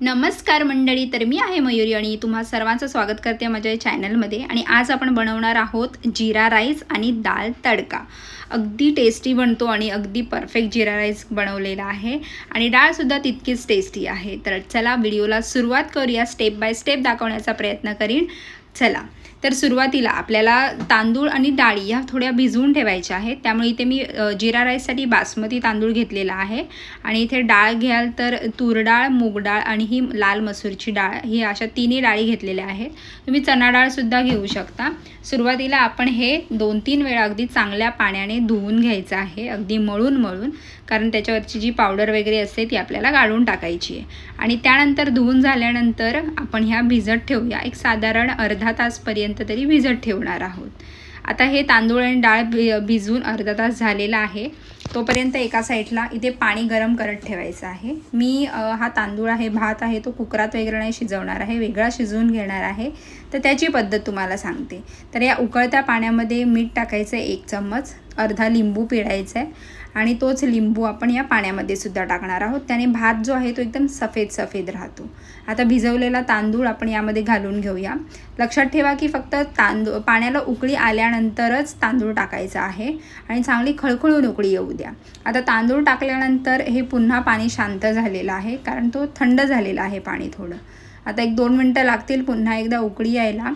नमस्कार मंडळी तर मी आहे मयुरी आणि तुम्हा सर्वांचं स्वागत करते माझ्या चॅनलमध्ये. आणि आज आपण बनवणार आहोत जिरा राईस आणि दाल तडका. अगदी टेस्टी बनतो आणि अगदी परफेक्ट जिरा राईस बनवलेला आहे. आणि डाळसुद्धा तितकीच टेस्टी आहे. तर चला व्हिडिओला सुरुवात करूया. स्टेप बाय स्टेप दाखवण्याचा प्रयत्न करीन. चला. तर सुरुवातीला आपल्याला तांदूळ आणि डाळी ह्या थोड्या भिजवून ठेवायच्या आहेत. त्यामुळे इथे मी जिरा राईससाठी बासमती तांदूळ घेतलेला आहे. आणि इथे डाळ घ्याल तर तूर डाळ मूग डाळ आणि ही लाल मसूरची डाळ ही अशा तिन्ही डाळी घेतलेल्या आहेत. तुम्ही चणा डाळसुद्धा घेऊ शकता. सुरुवातीला आपण हे दोन तीन वेळा अगदी चांगल्या पाण्याने धुवून घ्यायचं आहे. अगदी मळून मळून कारण त्याच्यावरची जी पावडर वगैरे असते ती आपल्याला काढून टाकायची आहे. आणि त्यानंतर धुवून झाल्यानंतर आपण ह्या भिजत ठेवूया. एक साधारण अर्धा तासपर्यंत तरी भिजत ठेवणार आहोत. आता हे तांदूळ आणि डाळ भि भिजून अर्धा तास झालेला आहे. तोपर्यंत एका साईडला इथे पाणी गरम करत ठेवायचं आहे. मी हा तांदूळ आहे भात आहे तो कुकरात वगैरे नाही शिजवणार आहे वेगळा शिजवून घेणार आहे. तर त्याची पद्धत तुम्हाला सांगते. तर या उकळत्या पाण्यामध्ये मीठ टाकायचं आहे एक चम्मच अर्धा लिंबू पिळायचा आहे आणि तोच लिंबू आपण या पाण्यामध्ये सुद्धा टाकणार आहोत. त्याने भात जो आहे तो एकदम सफेद सफेद राहतो. आता भिजवलेला तांदूळ आपण यामध्ये घालून घेऊया. लक्षात ठेवा की फक्त तांदूळ पाण्याला उकळी आल्यानंतरच तांदूळ टाकायचा आहे आणि चांगली खळखळून उकळी येऊ द्या. आता तांदूळ टाकल्यानंतर हे पुन्हा पाणी शांत झालेलं आहे कारण तो थंड झालेला आहे पाणी थोडं. आता एक दोन मिनटं लागतील पुन्हा एकदा उकळी यायला.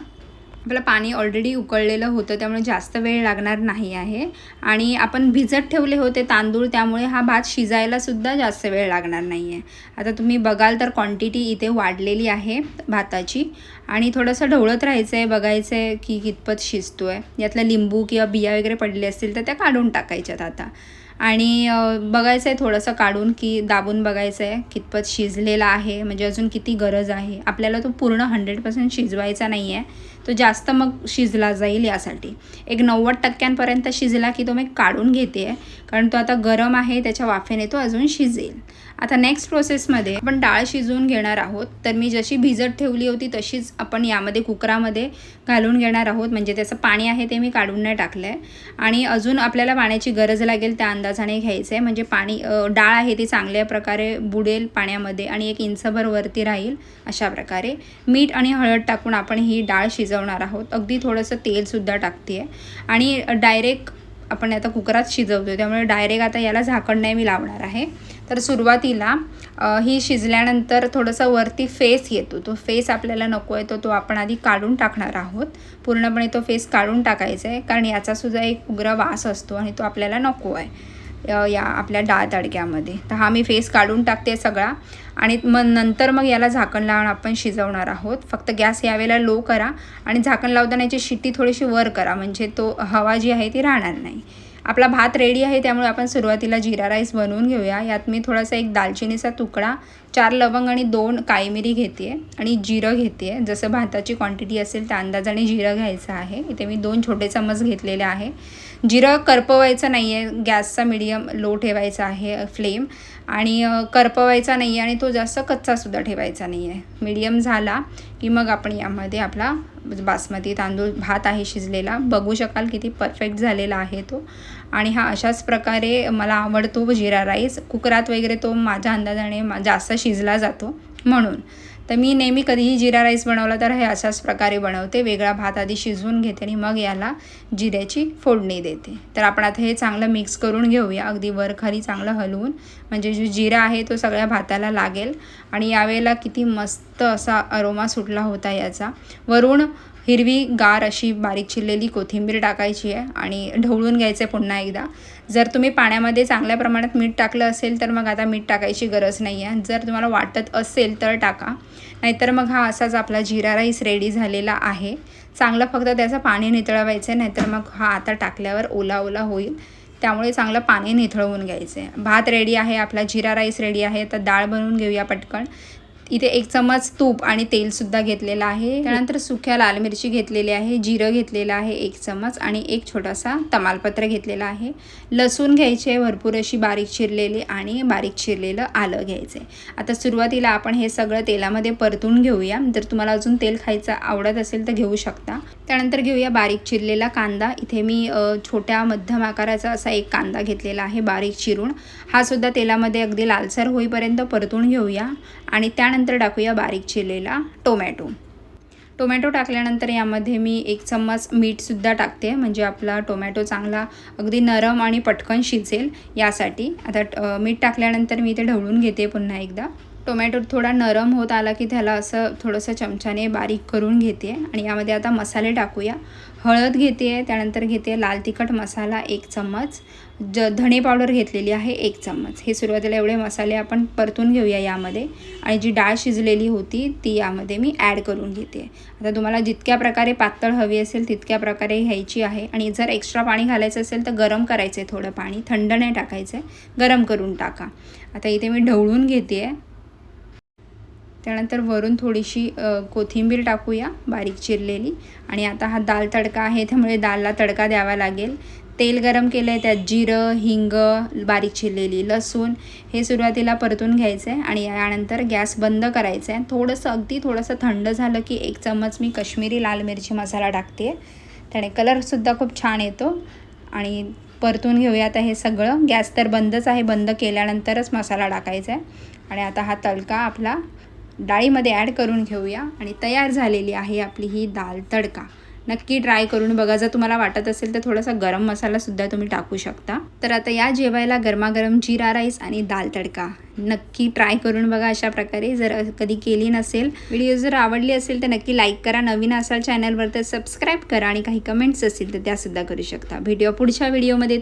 आपलं पाणी ऑलरेडी उकळलेलं होतं त्यामुळे जास्त वेळ लागणार नाही आहे. आणि आपण भिजत ठेवले होते तांदूळ त्यामुळे हा भात शिजायलासुद्धा जास्त वेळ लागणार नाही आहे आता तुम्ही बघाल तर क्वांटिटी इथे वाढलेली आहे भाताची. आणि थोडंसं ढवळत राहायचं आहे बघायचं आहे की कितपत शिजतो आहे यातलं लिंबू किंवा बिया वगैरे पडले असतील तर त्या काढून टाकायच्यात आता. आणि बघायचं आहे थोडंसं काढून की दाबून बघायचं आहे कितपत शिजलेला आहे म्हणजे अजून किती गरज आहे. आपल्याला तो पूर्ण हंड्रेड पर्सेंट शिजवायचा नाही आहे तो जास्त मग शिजला जाईल यासाठी. एक नव्वद टक्क्यांपर्यंत शिजला की तो मी काढून घेते. आहे कारण तो आता गरम आहे त्याच्या वाफेने तो अजून शिजेल. आता नेक्स्ट प्रोसेसमध्ये आपण डाळ शिजवून घेणार आहोत. तर मी जशी भिजत ठेवली होती तशीच आपण यामध्ये कुकरामध्ये घालून घेणार आहोत. म्हणजे त्याचं पाणी आहे ते मी काढून नाही टाकलं आहे आणि अजून आपल्याला पाण्याची गरज लागेल त्या अंदाजाने घ्यायचं. आहे म्हणजे पाणी डाळ आहे ती चांगल्या प्रकारे बुडेल पाण्यामध्ये आणि एक इंचभर वरती राहील अशा प्रकारे. मीठ आणि हळद टाकून आपण ही डाळ शिजवणार आहोत. अगदी थोडंसं तेलसुद्धा टाकते आहे आणि डायरेक्ट आपण आता कुकरात शिजवतो त्यामुळे डायरेक्ट आता याला झाकण नाही मी लावणार आहे. तर सुरुवातीला ही शिजल्यानंतर थोडंसं वरती फेस येतो. तो फेस आपल्याला नको आहे तो तो आपण आधी काढून टाकणार आहोत. पूर्णपणे तो फेस काढून टाकायचा आहे. कारण याचासुद्धा एक उग्र वास असतो आणि तो आपल्याला नको आहे. या आपल्या डाळ तडक्यामध्ये. तर हा मी फेस काढून टाकते सगळा. आणि मग नंतर मग याला झाकण लावून आपण शिजवणार आहोत. फक्त गॅस यावेळेला लो करा आणि झाकण लावताना याची शिट्टी थोडीशी वर करा. म्हणजे तो हवा जी आहे ती राहणार नाही. आपला भात रेडी आहे त्यामुळे आपण सुरुवातीला जिरा राईस बनवून घेऊया. यात मी थोडासा एक दालचिनीचा तुकडा चार लवंग आणि दोन काळी मिरी घेते आणि जिरं घेते आहे जसं भाताची क्वांटिटी असेल त्या अंदाजाने जिरं घ्यायचं आहे. इथे मी दोन छोटे चमच घेतलेले आहे. जिरं करपवायचं नाही आहे गॅसचा मिडियम लो ठेवायचा आहे फ्लेम आणि करपवायचा नाही आहे आणि तो जास्त कच्चासुद्धा ठेवायचा नाही आहे मीडियम झाला की मग आपण यामध्ये आपला बासमती तांदूळ भात आहे शिजलेला. बघू शकाल किती परफेक्ट झालेला आहे तो. आणि हा अशाच प्रकारे मला आवडतो जिरा राईस कुकरात वगैरे तो माझ्या अंदाजाने मा- जास्त शिजला जातो म्हणून. तर मी नेहमी कधीही जिरा राईस बनवला तर हे अशाच प्रकारे बनवते. वेगळा भात आधी शिजवून घेते आणि मग याला जिऱ्याची फोडणी देते. तर आपण आता हे चांगलं मिक्स करून घेऊया. अगदी वर खाली चांगलं हलवून. म्हणजे जो जिरा आहे तो सगळ्या भाताला लागेल. आणि यावेळेला किती मस्त असा अरोमा सुटला होता याचा. वरून हिरवी गार अशी बारीक चिरलेली कोथिंबीर टाकायची आहे आणि ढवळून घ्यायचं आहे पुन्हा एकदा. जर तुम्ही पाण्यामध्ये चांगल्या प्रमाणात मीठ टाकलं असेल तर मग आता मीठ टाकायची गरज नाही आहे जर तुम्हाला वाटत असेल तर टाका. नाहीतर मग हा असाच आपला जिरा राईस रेडी झालेला आहे. चांगलं फक्त त्याचं पाणी नितळवायचं आहे नाहीतर मग हा आता टाकल्यावर ओला ओला होईल. त्यामुळे चांगलं पाणी निथळवून घ्यायचं आहे भात रेडी आहे आपला जिरा राईस रेडी आहे. तर डाळ बनवून घेऊया पटकन. इथे एक चमच तूप आणि तेलसुद्धा घेतलेलं आहे. त्यानंतर सुक्या लाल मिरची घेतलेली आहे जिरं घेतलेलं आहे एक चमच आणि एक छोटासा तमालपत्र घेतलेला आहे. लसूण घ्यायचे भरपूर अशी बारीक चिरलेली आणि बारीक चिरलेलं आलं घ्यायचं आहे आता सुरुवातीला आपण हे सगळं तेलामध्ये परतून घेऊया. जर तुम्हाला अजून तेल खायचं आवडत असेल तर घेऊ शकता. त्यानंतर घेऊया बारीक चिरलेला कांदा. इथे मी छोट्या मध्यम आकाराचा असा एक कांदा घेतलेला आहे बारीक चिरून. हा सुद्धा तेलामध्ये अगदी लालसर होईपर्यंत परतून घेऊया आणि त्यानंतर टाकूया बारीक चिरलेला टोमॅटो. टोमॅटो टाकल्यानंतर यामध्ये मी एक चम्मच मीठसुद्धा टाकते म्हणजे आपला टोमॅटो चांगला अगदी नरम आणि पटकन शिजेल यासाठी. आता मीठ टाकल्यानंतर मी ते ढवळून घेते पुन्हा एकदा. टोमॅटो थोडा नरम होत आला की त्याला असं थोडंसं चमच्याने बारीक करून घेते आणि यामध्ये आता मसाले टाकूया. हळद घेते आहे त्यानंतर घेते लाल तिखट मसाला एक चम्मच. ज धणे पावडर घेतलेली आहे एक चम्मच. हे सुरुवातीला एवढे मसाले आपण परतून घेऊया यामध्ये. आणि जी डाळ शिजलेली होती ती यामध्ये मी ॲड करून घेते आता तुम्हाला जितक्या प्रकारे पातळ हवी असेल तितक्या प्रकारे घ्यायची आहे. आणि जर एक्स्ट्रा पाणी घालायचं असेल तर गरम करायचं आहे थोडं पाणी. थंड नाही टाकायचं आहे गरम करून टाका. आता इथे मी ढवळून घेते आहे त्यानंतर वरून थोडीशी कोथिंबीर टाकूया बारीक चिरलेली. आणि आता हा दाल तडका आहे त्यामुळे दालला तडका द्यावा लागेल. तेल गरम केलं आहे त्यात जिरं हिंग बारीक चिरलेली लसूण हे सुरुवातीला परतून घ्यायचं आहे आणि यानंतर गॅस बंद करायचं आहे थोडंसं अगदी थोडंसं थंड झालं की एक चम्मच मी कश्मीरी लाल मिरची मसाला टाकते त्याने कलरसुद्धा खूप छान येतो. आणि परतून घेऊया आता हे सगळं. गॅस तर बंदच आहे बंद केल्यानंतरच मसाला टाकायचा आहे आणि आता हा तडका आपला डाळीमध्ये ॲड करून घेऊया. आणि तयार झालेली आहे आपली ही दाल तडका. नक्की ट्राय करून बघा. जर तुम्हाला वाटत असेल तर थोडासा गरम मसालासुद्धा तुम्ही टाकू शकता. तर आता या जेवायला गरमागरम जिरा राईस आणि दाल तडका. नक्की ट्राय करून बघा अशा प्रकारे. जर कधी केली नसेल व्हिडिओ जर आवडली असेल तर नक्की लाईक करा. नवीन असाल चॅनलवर तर सबस्क्राईब करा आणि काही कमेंट्स असतील तर त्यासुद्धा करू शकता. भेटूया पुढच्या व्हिडिओमध्ये